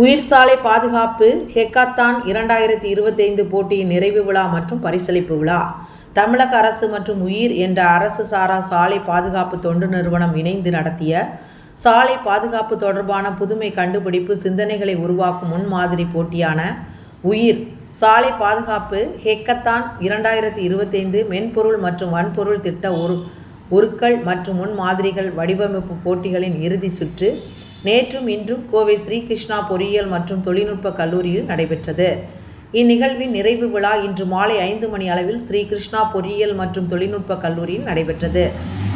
உயிர் சாலை பாதுகாப்பு ஹெக்காத்தான் இரண்டாயிரத்தி இருபத்தைந்து போட்டியின் நிறைவு விழா மற்றும் பரிசளிப்பு விழா. தமிழக அரசு மற்றும் உயிர் என்ற அரசு சாரா சாலை பாதுகாப்பு தொண்டு நிறுவனம் இணைந்து நடத்திய சாலை பாதுகாப்பு தொடர்பான புதுமை கண்டுபிடிப்பு சிந்தனைகளை உருவாக்கும் முன்மாதிரி போட்டியான உயிர் சாலை பாதுகாப்பு ஹெக்கத்தான் இரண்டாயிரத்தி இருபத்தைந்து மென்பொருள் மற்றும் வன்பொருள் திட்ட ஒரு உருக்கள் மற்றும் முன்மாதிரிகள் வடிவமைப்பு போட்டிகளின் இறுதி சுற்று நேற்றும் இன்றும் கோவை ஸ்ரீகிருஷ்ணா பொறியியல் மற்றும் தொழில்நுட்ப கல்லூரியில் நடைபெற்றது. இந்நிகழ்வின் நிறைவு விழா இன்று மாலை ஐந்து மணி அளவில் ஸ்ரீகிருஷ்ணா பொறியியல் மற்றும் தொழில்நுட்ப கல்லூரியில் நடைபெற்றது.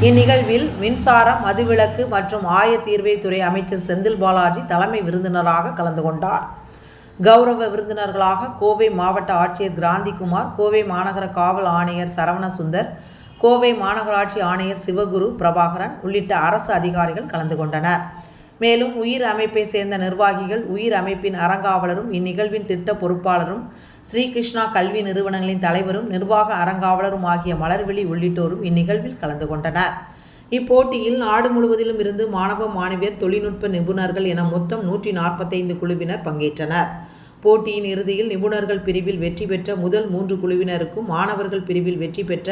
இந்நிகழ்வில் மின்சாரம் மதுவிலக்கு மற்றும் ஆயத்தீர்வை துறை அமைச்சர் செந்தில் பாலாஜி தலைமை விருந்தினராக கலந்து கொண்டார். கௌரவ விருந்தினர்களாக கோவை மாவட்ட ஆட்சியர் கிராந்திகுமார் கோவை மாநகர காவல் ஆணையர் சரவணசுந்தர் கோவை மாநகராட்சி ஆணையர் சிவகுரு பிரபாகரன் உள்ளிட்ட அரசு அதிகாரிகள் கலந்து கொண்டனர். மேலும் உயிர் அமைப்பை சேர்ந்த நிர்வாகிகள் உயிர் அமைப்பின் அறங்காவலரும் இந்நிகழ்வின் திட்ட பொறுப்பாளரும் ஸ்ரீகிருஷ்ணா கல்வி நிறுவனங்களின் தலைவரும் நிர்வாக அறங்காவலரும் ஆகிய மலர்விழி உள்ளிட்டோரும் இந்நிகழ்வில் கலந்து கொண்டனர். இப்போட்டியில் நாடு முழுவதிலும் இருந்து மாணவ மாணவியர் தொழில்நுட்ப நிபுணர்கள் என மொத்தம் நூற்றி நாற்பத்தைந்து குழுவினர் பங்கேற்றனர். போட்டியின் இறுதியில் நிபுணர்கள் பிரிவில் வெற்றி பெற்ற முதல் மூன்று குழுவினருக்கும் மாணவர்கள் பிரிவில் வெற்றி பெற்ற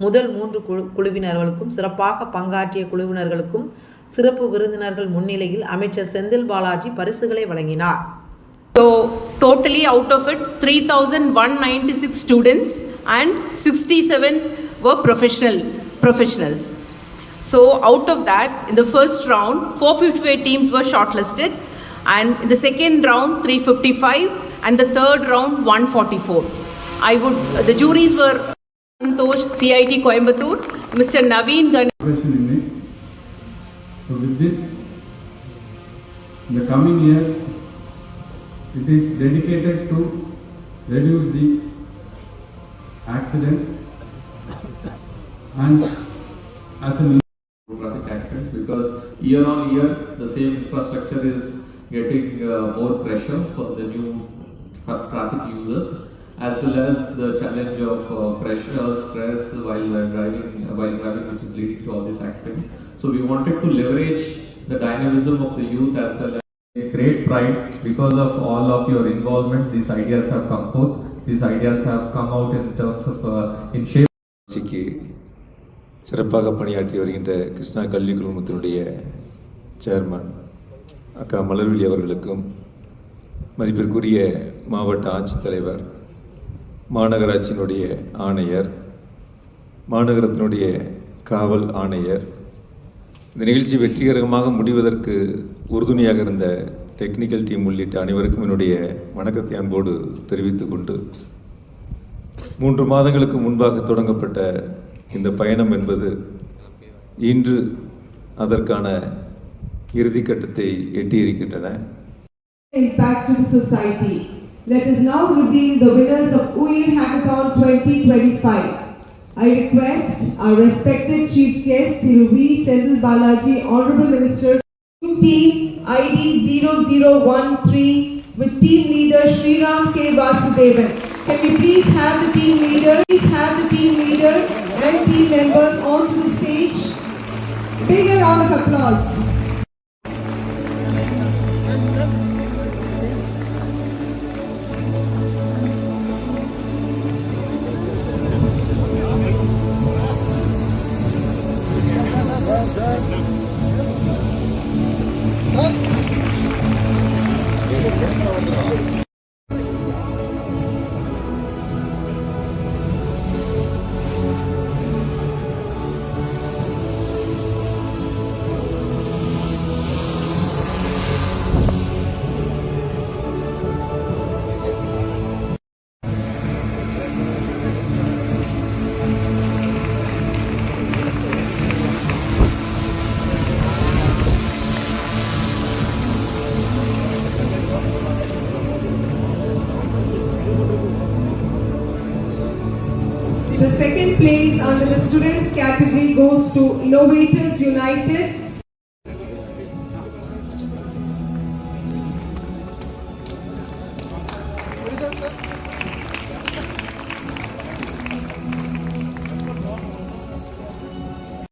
முதல் மூன்று குழு குழுவினர்களுக்கும் சிறப்பாக பங்காற்றிய குழுவினர்களுக்கும் சிறப்பு விருந்தினர்கள் முன்னிலையில் அமைச்சர் செந்தில் பாலாஜி பரிசுகளை வழங்கினார் so totally out of it three thousand one ninety six students and sixty seven were professional professionals so out of that இந்த first round four fifty five teams were shortlisted and இந்த second round three fifty five and the third round one forty four I would, the juries were Santosh, CIT Coimbatore, Mr. Naveen Ganesh. operation in it. So with this, in the coming years, it is dedicated to reduce the accidents and as an traffic accidents because year on year the same infrastructure is getting uh, more pressure for the new traffic users as well as the challenge of uh, pressure stress while uh, driving uh, while driving which is leading to all these accidents so we wanted to leverage the dynamism of the youth as well as a great pride because of all of your involvement these ideas have come forth these ideas have come out in terms of uh, in shape சிறப்பாக பணியாற்றி வருகின்ற கிருஷ்ணா கல்வி குழுமத்தினுடைய chairman அக்கா மலர்விழி அவர்களுக்கும் மதிப்பிற்குரிய மாவட்ட ஆட்சித்தலைவர் மாநகராட்சியினுடைய ஆணையர் மாநகரத்தினுடைய காவல் ஆணையர். இந்த நிகழ்ச்சி வெற்றிகரமாக முடிவதற்கு உறுதுணையாக இருந்த டெக்னிக்கல் டீம் உள்ளிட்ட அனைவருக்கும் என்னுடைய வணக்கத்தை அன்போடு தெரிவித்து கொண்டு மூன்று மாதங்களுக்கு முன்பாக தொடங்கப்பட்ட இந்த பயணம் என்பது இன்று அதற்கான இறுதிக்கட்டத்தை எட்டியிருக்கின்றன. Let us now reveal the winners of UIR Hackathon 2025. I request our respected chief guest, Thiru V. Senthil Balaji, Honorable Minister, Team ID 0013 with team leader Sriram K. Vasudevan. Can we please have the team leader, please have the team leader and team members onto the stage. Bigger round of applause. The second place under the students category goes to Innovators United